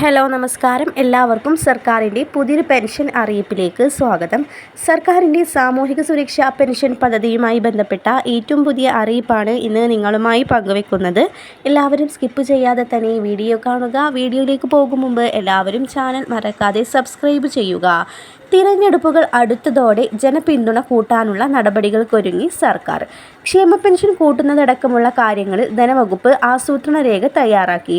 Hello നമസ്കാരം. എല്ലാവർക്കും സർക്കാരിന്റെ പുതിയൊരു പെൻഷൻ അറിയിപ്പിലേക്ക് സ്വാഗതം. സർക്കാരിന്റെ സാമൂഹിക സുരക്ഷാ പെൻഷൻ പദ്ധതിയുമായി ബന്ധപ്പെട്ട ഏറ്റവും പുതിയ അറിയിപ്പാണ് ഇന്ന് നിങ്ങളുമായി പങ്കുവെക്കുന്നത്. എല്ലാവരും സ്കിപ്പ് ചെയ്യാതെ തന്നെ വീഡിയോ കാണുക. വീഡിയോയിലേക്ക് പോകും മുമ്പ് എല്ലാവരും ചാനൽ മറക്കാതെ സബ്സ്ക്രൈബ് ചെയ്യുക. തിരഞ്ഞെടുപ്പുകൾ അടുത്തതോടെ ജനപിന്തുണ കൂട്ടാനുള്ള നടപടികൾക്കൊരുങ്ങി സർക്കാർ. ക്ഷേമ പെൻഷൻ കൂട്ടുന്നതടക്കമുള്ള കാര്യങ്ങളിൽ ധനവകുപ്പ് ആസൂത്രണ രേഖ തയ്യാറാക്കി.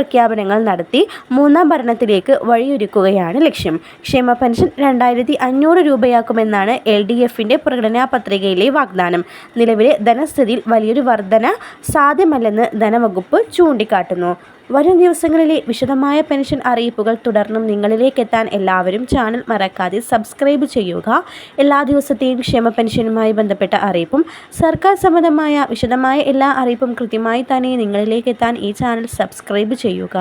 പ്രഖ്യാപനങ്ങൾ നടത്തി മൂന്നാം ഭരണത്തിലേക്ക് വഴിയൊരുക്കുകയാണ് ലക്ഷ്യം. ക്ഷേമ പെൻഷൻ രണ്ടായിരത്തി അഞ്ഞൂറ് രൂപയാക്കുമെന്നാണ് എൽ ഡി എഫിന്റെ പ്രകടനാ പത്രികയിലെ വാഗ്ദാനം. നിലവിലെ ധനസ്ഥിതിയിൽ വലിയൊരു വർധന സാധ്യമല്ലെന്ന് ധനവകുപ്പ് ചൂണ്ടിക്കാട്ടുന്നു. വരും ദിവസങ്ങളിലെ വിശദമായ പെൻഷൻ അറിയിപ്പുകൾ തുടർന്നും നിങ്ങളിലേക്ക് എത്താൻ എല്ലാവരും ചാനൽ മറക്കാതെ സബ്സ്ക്രൈബ് ചെയ്യുക. എല്ലാ ദിവസത്തെയും ക്ഷേമ പെൻഷനുമായി ബന്ധപ്പെട്ട അറിയിപ്പും സർക്കാർ സംബന്ധമായ വിശദമായ എല്ലാ അറിയിപ്പും കൃത്യമായി തന്നെ നിങ്ങളിലേക്ക് എത്താൻ ഈ ചാനൽ സബ്സ്ക്രൈബ് ചെയ്യുക.